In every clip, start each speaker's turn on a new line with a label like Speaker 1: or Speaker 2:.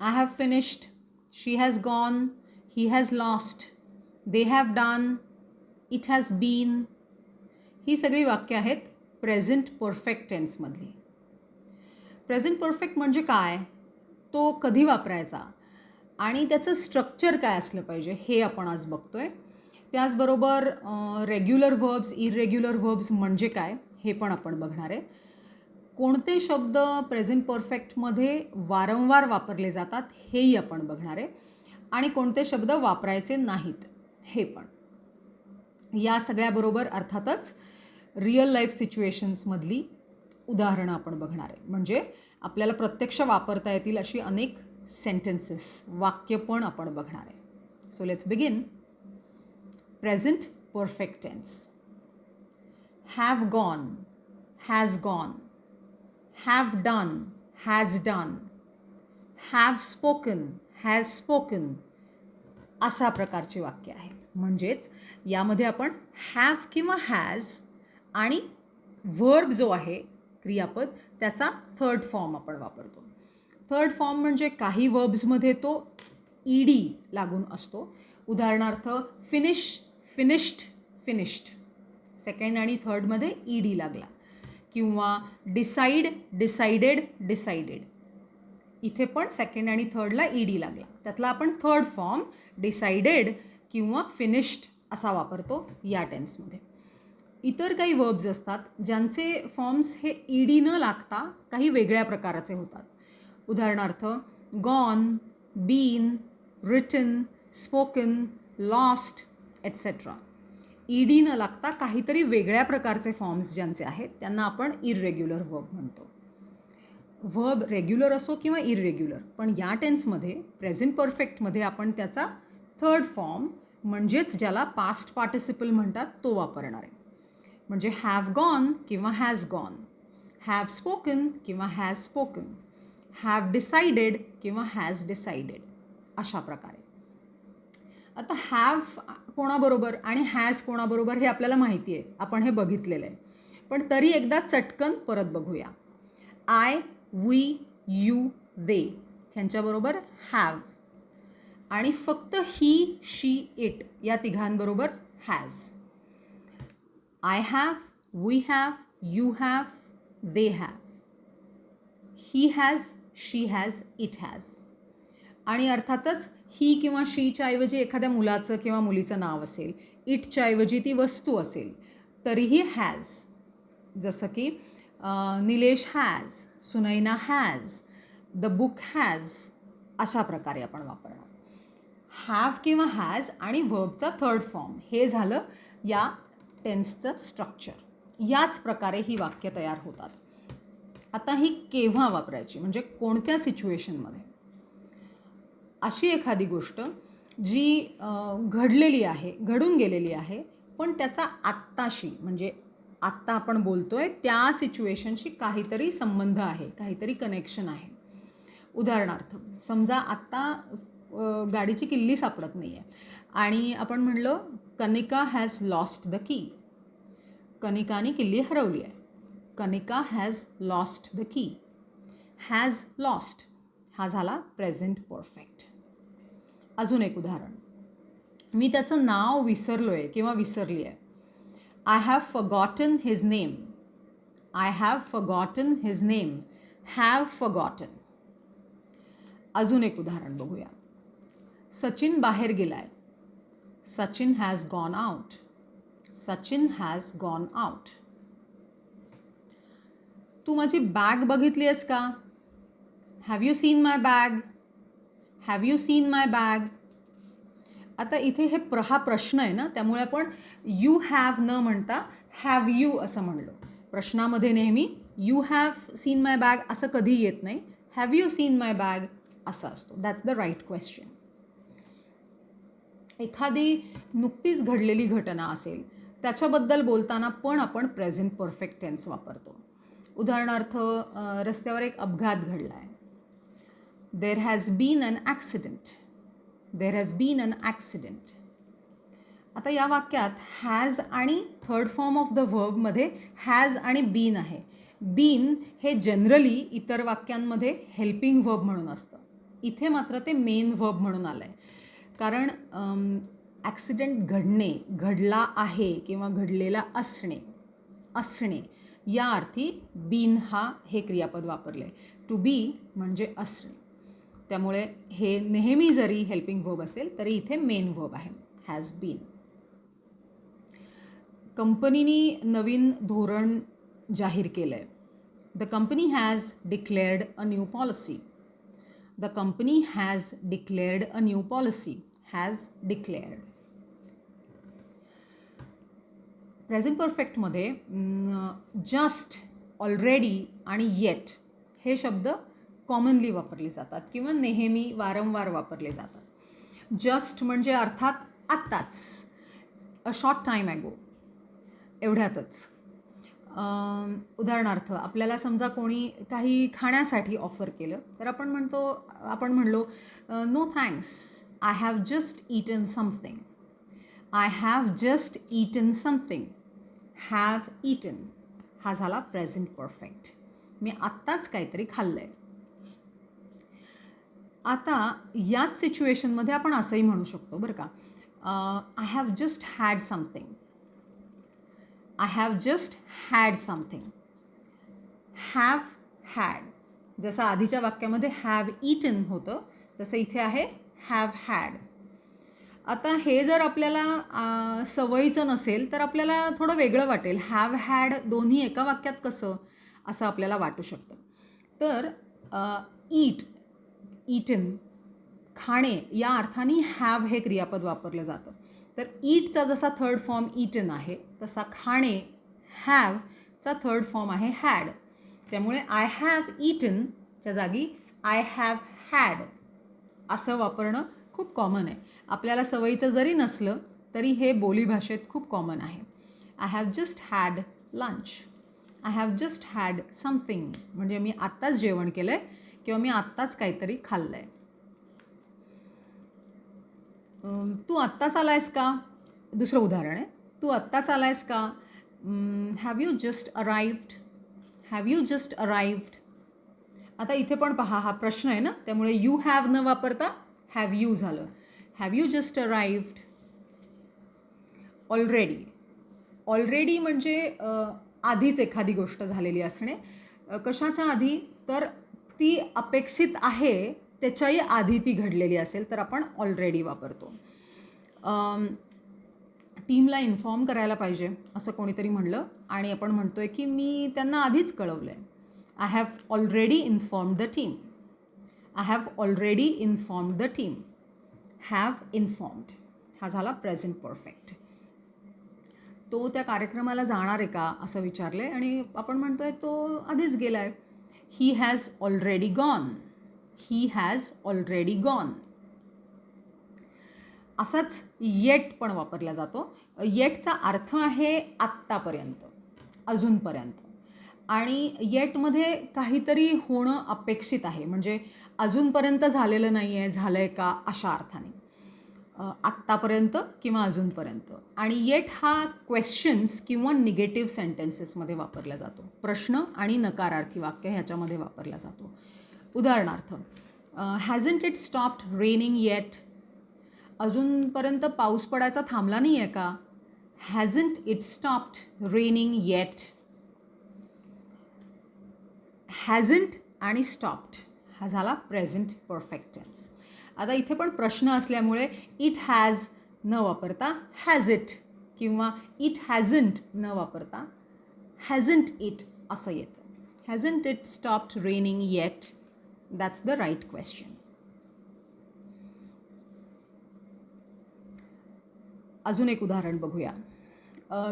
Speaker 1: I have finished she has gone he has lost they have done it has been ही सगळी वाक्य आहेत present perfect टेन्समधली present perfect म्हणजे काय? तो कधी वापरायचा? आणि त्याचं स्ट्रक्चर काय असलं पाहिजे हे आपण आज बघतो आहे त्याचबरोबर रेग्युलर व्हर्ब्स इरेग्युलर व्हर्ब्स म्हणजे काय? हे पण आपण बघणार आहे. कोणते शब्द प्रेझेंट परफेक्टमध्ये वारंवार वापरले जातात हेही आपण बघणार आहे. आणि कोणते शब्द वापरायचे नाहीत हे पण. या सगळ्याबरोबर अर्थातच रिअल लाईफ सिच्युएशन्समधली उदाहरणं आपण बघणार आहे. म्हणजे आपल्याला प्रत्यक्ष वापरता येतील अशी अनेक सेंटेन्सेस वाक्य पण आपण बघणार आहे. So let's begin present perfect tense have gone has gone have done has done have spoken has spoken अशा प्रकारची वाक्य आहेत म्हणजेच यामध्ये आपण हॅव किंवा हॅज आणि व्हर्ब जो आहे क्रियापद त्याचा थर्ड फॉर्म आपण वापरतो. थर्ड फॉर्म म्हणजे काही वर्ब्समध्ये तो ई डी लागून असतो. उदाहरणार्थ फिनिश फिनिश्ड फिनिश्ड सेकंड आणि थर्डमध्ये ई डी लागला. किंवा डिसाईड डिसाइडेड डिसाइडेड इथे पण सेकंड आणि थर्डला ई डी लागला. त्यातला आपण थर्ड फॉर्म डिसाइडेड किंवा फिनिश्ड असा वापरतो या टेन्समध्ये इतर काही वर्ब्स असतात ज्यांचे फॉर्म्स हे ई डी न लागता काही वेगळ्या प्रकाराचे होतात. उदाहरणार्थ gone been written spoken lost etcetera E D न लागता काहीतरी वेगळ्या प्रकारचे फॉर्म्स ज्यांचे आहेत त्यांना आपण इरेग्युलर वर्ब म्हणतो. व्हर्ब रेग्युलर असो किंवा इरेग्युलर पण या टेन्समध्ये प्रेझेंट परफेक्टमध्ये आपण त्याचा थर्ड फॉर्म म्हणजेच ज्याला पास्ट पार्टिसिपल म्हणतात तो वापरणार आहे. म्हणजे हॅव गॉन किंवा हॅज गॉन हॅव स्पोकन किंवा हॅज स्पोकन हॅव डिसाइडेड किंवा हॅज डिसाइडेड अशा प्रकारे. आता हॅव कोणाबरोबर आणि हॅज कोणाबरोबर हे आपल्याला माहिती आहे. आपण हे बघितलेलं आहे. पण तरी एकदा चटकन परत बघूया. आय वी यू दे ह्यांच्याबरोबर हॅव आणि फक्त ही शी इट या तिघांबरोबर has I have we have you have they have he has she has it has आणि अर्थातच ही किंवा शीच्या ऐवजी एखाद्या मुलाचं किंवा मुलीचं नाव असेल इटच्या ऐवजी ती वस्तू असेल तरीही हॅज जसं की Nilesh has Sunaina has the book has अशा प्रकारे आपण वापरणार. हॅव किंवा हॅज आणि वर्बचा थर्ड फॉर्म हे झालं या टेन्सचं स्ट्रक्चर याच प्रकारे ही वाक्य तयार होतात. आता ही केव्हा वापरायची? म्हणजे कोणत्या सिच्युएशनमध्ये अशी एखादी गोष्ट जी घडलेली आहे घडून गेलेली आहे पण त्याचा आत्ताशी म्हणजे आत्ता आपण बोलतो आहे त्या सिच्युएशनशी काहीतरी संबंध आहे काहीतरी कनेक्शन आहे. उदाहरणार्थ समजा आत्ता गाडीची किल्ली सापडत नाही आहे आणि आपण म्हणलं कनिका हॅज लॉस्ट द की कनिकाने किल्ली हरवली आहे. Kanika has lost the key has lost हा झाला प्रेझेंट परफेक्ट अजून एक उदाहरण. मी त्याचं नाव विसरलो आहे किंवा विसरली आहे I have forgotten his name I have forgotten his name have forgotten अजून एक उदाहरण बघूया. सचिन बाहेर गेलाय. Sachin has gone out Sachin has gone out तू माझी बॅग बघितली आहेस का? Have you seen my bag have you seen my bag आता इथे हे प्र हा प्रश्न आहे ना त्यामुळे आपण यू हॅव न म्हणता हॅव यू असं म्हणलो. प्रश्नामध्ये नेहमी you have seen my bag असं कधी येत नाही. Have you seen my bag असा असतो. दॅट्स द राईट क्वेश्चन एखादी नुकतीच घडलेली घटना असेल त्याच्याबद्दल बोलताना पण आपण प्रेझेंट परफेक्ट टेन्स वापरतो. उदाहरणार्थ रस्त्यावर एक अपघात घडला आहे there has been an accident there has been an accident आता या वाक्यात हॅज आणि थर्ड फॉर्म ऑफ द व्हर्बमध्ये हॅज आणि बीन आहे. बीन हे जनरली इतर वाक्यांमध्ये हेल्पिंग व्हर्ब म्हणून असतं. इथे मात्र ते मेन वर्ब म्हणून आलं आहे कारण ॲक्सिडेंट घडणे घडला आहे किंवा घडलेला असणे असणे या अर्थी बीन हा हे क्रियापद वापरलं आहे टू बी म्हणजे असणे. त्यामुळे हे नेहमी जरी हेल्पिंग व्हब असेल तरी इथे मेन व्हब आहे हॅज बीन कंपनीनी नवीन धोरण जाहीर केलं आहे the company has declared a new policy the company has declared a new policy has declared present परफेक्टमध्ये just already आणि येट हे शब्द कॉमनली वापरले जातात किंवा नेहमी वारंवार वापरले जातात. जस्ट म्हणजे अर्थात आत्ताच. अ शॉर्ट टाईम ॲगो एवढ्यातच. उदाहरणार्थ आपल्याला समजा कोणी काही खाण्यासाठी ऑफर केलं तर आपण म्हणतो आपण म्हणलो no thanks I have just eaten something I have just eaten something have eaten हा झाला प्रेझेंट परफेक्ट मी आत्ताच काहीतरी खाल्लं आहे आता याच सिच्युएशनमध्ये आपण असंही म्हणू शकतो बरं का. I have just had something I have just had something have had जसं आधीच्या वाक्यामध्ये हॅव इटन होतं तसं इथे आहे हॅव हॅड आता हे जर आपल्याला सवयीचं नसेल तर आपल्याला थोडं वेगळं वाटेल. हॅव हॅड दोन्ही एका वाक्यात कसं असं आपल्याला वाटू शकतं. तर ईट ईटन खाणे या अर्थाने हॅव हे क्रियापद वापरलं जातं. तर ईटचा जसा थर्ड फॉर्म ईटन आहे तसा खाणे हॅवचा थर्ड फॉर्म आहे हॅड त्यामुळे आय हॅव ईटनच्या जागी आय हॅव हॅड असं वापरणं खूप कॉमन आहे. आपल्याला सवयीचं जरी नसलं तरी हे बोलीभाषेत खूप कॉमन आहे. I have just had lunch I have just had something म्हणजे मी आत्ताच जेवण केलं आहे किंवा मी आत्ताच काहीतरी खाल्लं आहे तू आत्ताच आलायस का? दुसरं उदाहरण आहे. तू आत्ताच आलायस का? Have you just arrived have you just arrived आता इथे पण पहा हा प्रश्न आहे ना? त्यामुळे यू हॅव न वापरता हॅव यू झालं. Have you just arrived already already म्हणजे आधीच एखादी गोष्ट झालेली असणे. कशाच्या आधी? तर ती अपेक्षित आहे त्याच्याही आधी ती घडलेली असेल तर आपण ऑलरेडी वापरतो. टीमला इन्फॉर्म करायला पाहिजे असं कोणीतरी म्हणलं. आणि आपण म्हणतो आहे की मी त्यांना आधीच कळवलं आहे I have already inform the team I have already inform the team have informed हा झाला प्रेझेंट परफेक्ट तो त्या कार्यक्रमाला जाणार आहे का असं विचारलं आहे आणि आपण म्हणतो आहे तो आधीच गेला आहे he has already gone he has already gone असाच येट पण वापरला जातो. येटचा अर्थ आहे आत्तापर्यंत अजूनपर्यंत. आणि येटमध्ये काहीतरी होणं अपेक्षित आहे. म्हणजे अजूनपर्यंत झालेलं नाही आहे झालं आहे का अशा अर्थाने. आत्तापर्यंत किंवा अजूनपर्यंत. आणि येट हा क्वेश्चन्स किंवा निगेटिव्ह सेंटेन्सेसमध्ये वापरला जातो. प्रश्न आणि नकारार्थी वाक्य ह्याच्यामध्ये वापरला जातो. उदाहरणार्थ hasn't it stopped raining yet अजूनपर्यंत पाऊस पडायचा थांबला नाही आहे का? Hasn't it stopped raining yet hasn't आणि स्टॉप्ड हा झाला प्रेझेंट परफेक्ट टेन्स आता इथे पण प्रश्न असल्यामुळे इट हॅज न वापरता हॅज इट किंवा इट हॅझंट न वापरता हॅझंट इट असं येतं. Hasn't it stopped raining yet that's the right question अजून एक उदाहरण बघूया.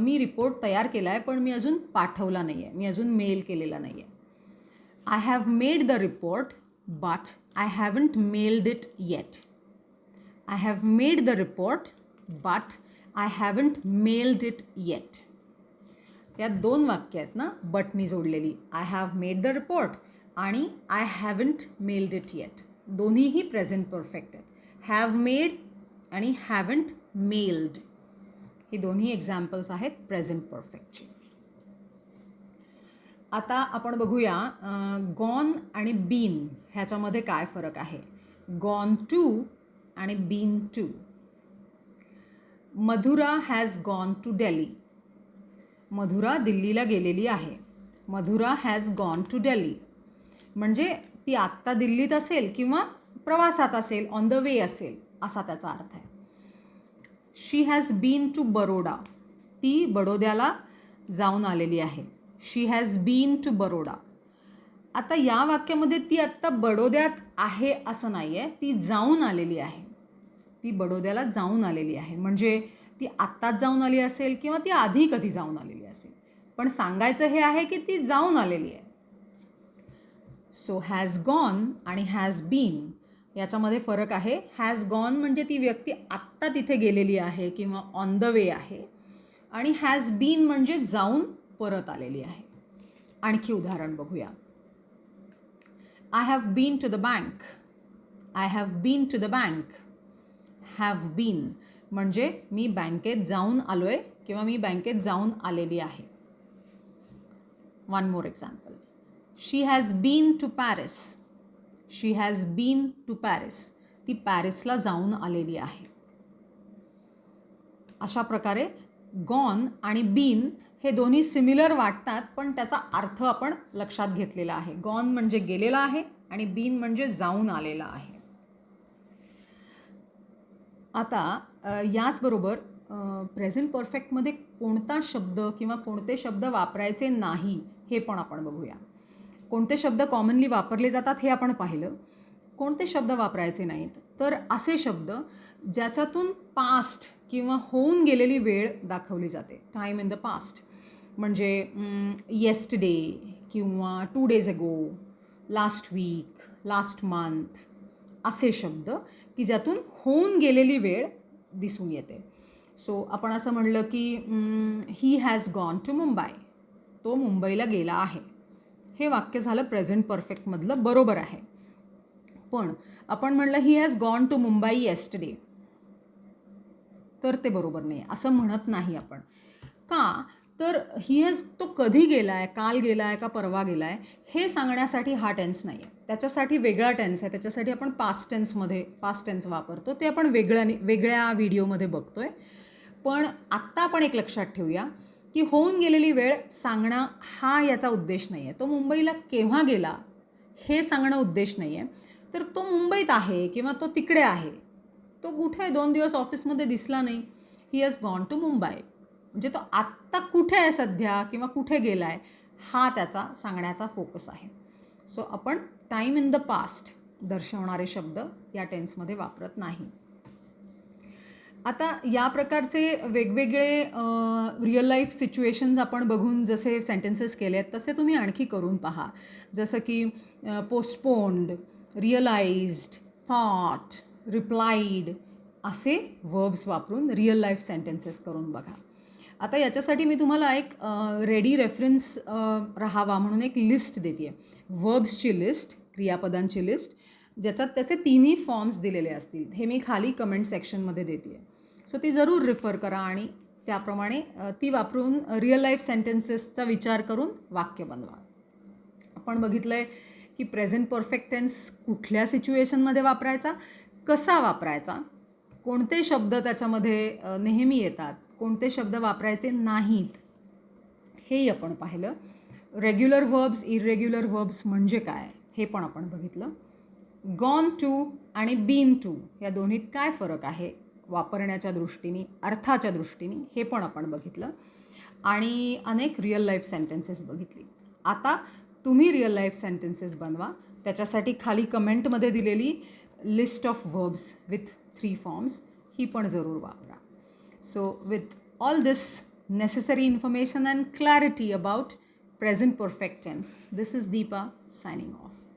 Speaker 1: मी रिपोर्ट तयार केला आहे पण मी अजून पाठवला नाही आहे मी अजून मेल केलेला नाही आहे I have made the report but I haven't mailed it yet. I have made the report but I haven't mailed it yet. यात दोन वाक्य आहेत ना? बटनी जोडलेली. I have made the report आणि I haven't mailed it yet दोन्हीही present perfect आहेत. हॅव मेड आणि हॅवंट मेल्ड ही दोन्ही एक्झाम्पल्स आहेत प्रेझेंट परफेक्टची आता आपण बघूया गॉन आणि बीन ह्याच्यामध्ये काय फरक आहे? गॉन टू आणि been to. Madhura has gone to Delhi Madhura दिल्लीला गेलेली आहे. Madhura has gone to Delhi म्हणजे ती आत्ता दिल्लीत असेल किंवा प्रवासात असेल ऑन द वे असेल असा त्याचा अर्थ आहे. She has been to Baroda ती बडोद्याला जाऊन आलेली आहे. She has been to Baroda आता या वाक्यामध्ये ती आत्ता बडोद्यात आहे असं नाही आहे ती जाऊन आलेली आहे. ती बडोद्याला जाऊन आलेली आहे. म्हणजे ती आत्ताच जाऊन आली असेल किंवा ती आधी कधी जाऊन आलेली असेल. पण सांगायचं हे आहे की ती जाऊन आलेली आहे. सो हॅज गॉन आणि हॅज बीन याच्यामध्ये फरक आहे. हॅज गॉन म्हणजे ती व्यक्ती आत्ता तिथे गेलेली आहे किंवा ऑन द वे आहे. आणि हॅज बीन म्हणजे जाऊन परत आलेली आहे. आणखी उदाहरण बघूया. I have been to the bank I have been to the bank have been म्हणजे मी बँकेत जाऊन आलो आहे किंवा मी बँकेत जाऊन आलेली आहे. One more example she has been to Paris she has been to Paris ती पॅरिसला जाऊन आलेली आहे. अशा प्रकारे गॉन आणि बीन हे दोन्ही सिमिलर वाटतात पण त्याचा अर्थ आपण लक्षात घेतलेला आहे. गॉन म्हणजे गेलेला आहे आणि बीन म्हणजे जाऊन आलेला आहे. आता याचबरोबर प्रेझेंट परफेक्टमध्ये कोणता शब्द किंवा कोणते शब्द वापरायचे नाही हे पण आपण बघूया. कोणते शब्द कॉमनली वापरले जातात हे आपण पाहिलं. कोणते शब्द वापरायचे नाहीत? तर असे शब्द ज्याच्यातून पास्ट किंवा होऊन गेलेली वेळ दाखवली जाते. टाईम इन द पास्ट म्हणजे येस्टडे किंवा two days ago last week last month असे शब्द की ज्यातून होऊन गेलेली वेळ दिसून येते. सो आपण असं म्हणलं की he has gone to Mumbai तो मुंबईला गेला आहे. हे वाक्य झालं प्रेझेंट परफेक्टमधलं बरोबर आहे. पण आपण म्हणलं he has gone to Mumbai yesterday तर ते बरोबर नाही. असं म्हणत नाही आपण. का? तर ही हेज तो कधी गेला आहे काल गेला आहे का परवा गेला आहे हे सांगण्यासाठी हा टेन्स नाही आहे त्याच्यासाठी वेगळा टेन्स आहे. त्याच्यासाठी आपण पास्ट टेन्समध्ये पास्ट टेन्स वापरतो. ते आपण वेगळ्याने वेगळ्या व्हिडिओमध्ये बघतो आहे पण आत्ता आपण एक लक्षात ठेवूया की होऊन गेलेली वेळ सांगणं हा याचा उद्देश नाही आहे तो मुंबईला केव्हा गेला हे सांगणं उद्देश नाही आहे तर तो मुंबईत आहे किंवा तो तिकडे आहे तो कुठे दोन दिवस ऑफिसमध्ये दिसला नाही he has gone to Mumbai. म्हणजे तो आत्ता कुठे आहे सध्या किंवा कुठे गेला आहे हा त्याचा सांगण्याचा फोकस आहे. सो आपण टाईम इन द पास्ट दर्शवणारे शब्द या टेन्समध्ये वापरत नाही. आता या प्रकारचे वेगवेगळे रिअल लाईफ सिच्युएशन्स आपण बघून जसे सेंटेन्सेस केले आहेत तसे तुम्ही आणखी करून पहा. जसं की पोस्टपोन्ड रिअलाइज्ड थॉट रिप्लाईड असे वर्ब्स वापरून रिअल लाईफ सेंटेन्सेस करून बघा. आता याच्यासाठी मी तुम्हाला एक रेडी रेफरन्स राहावा म्हणून एक लिस्ट देते आहे वर्ब्सची लिस्ट क्रियापदांची लिस्ट ज्याच्यात त्याचे तिन्ही फॉर्म्स दिलेले असतील. हे मी खाली कमेंट सेक्शनमध्ये देते आहे सो ती जरूर रिफर करा आणि त्याप्रमाणे ती वापरून रिअल लाईफ सेंटेन्सेसचा विचार करून वाक्य बनवा. आपण बघितलं आहे की प्रेझेंट परफेक्ट टेन्स कुठल्या सिच्युएशनमध्ये वापरायचा? कसा वापरायचा? कोणते शब्द त्याच्यामध्ये नेहमी येतात? कोणते शब्द वापरायचे नाहीत. हेही आपण पाहिलं. रेग्युलर व्हर्ब्स इरेग्युलर व्हर्ब्स म्हणजे काय? हे पण आपण बघितलं. गॉन टू आणि बीन टू या दोन्हीत काय फरक आहे? वापरण्याच्या दृष्टीने अर्थाच्या दृष्टीने हे पण आपण बघितलं. आणि अनेक रिअल लाईफ सेंटेन्सेस बघितली. आता तुम्ही रिअल लाईफ सेंटेन्सेस बनवा. त्याच्यासाठी खाली कमेंटमध्ये दिलेली list of verbs with three forms ही पण जरूर वापरा. So, with all this necessary information and clarity about present perfect tense, this is Deepa signing off.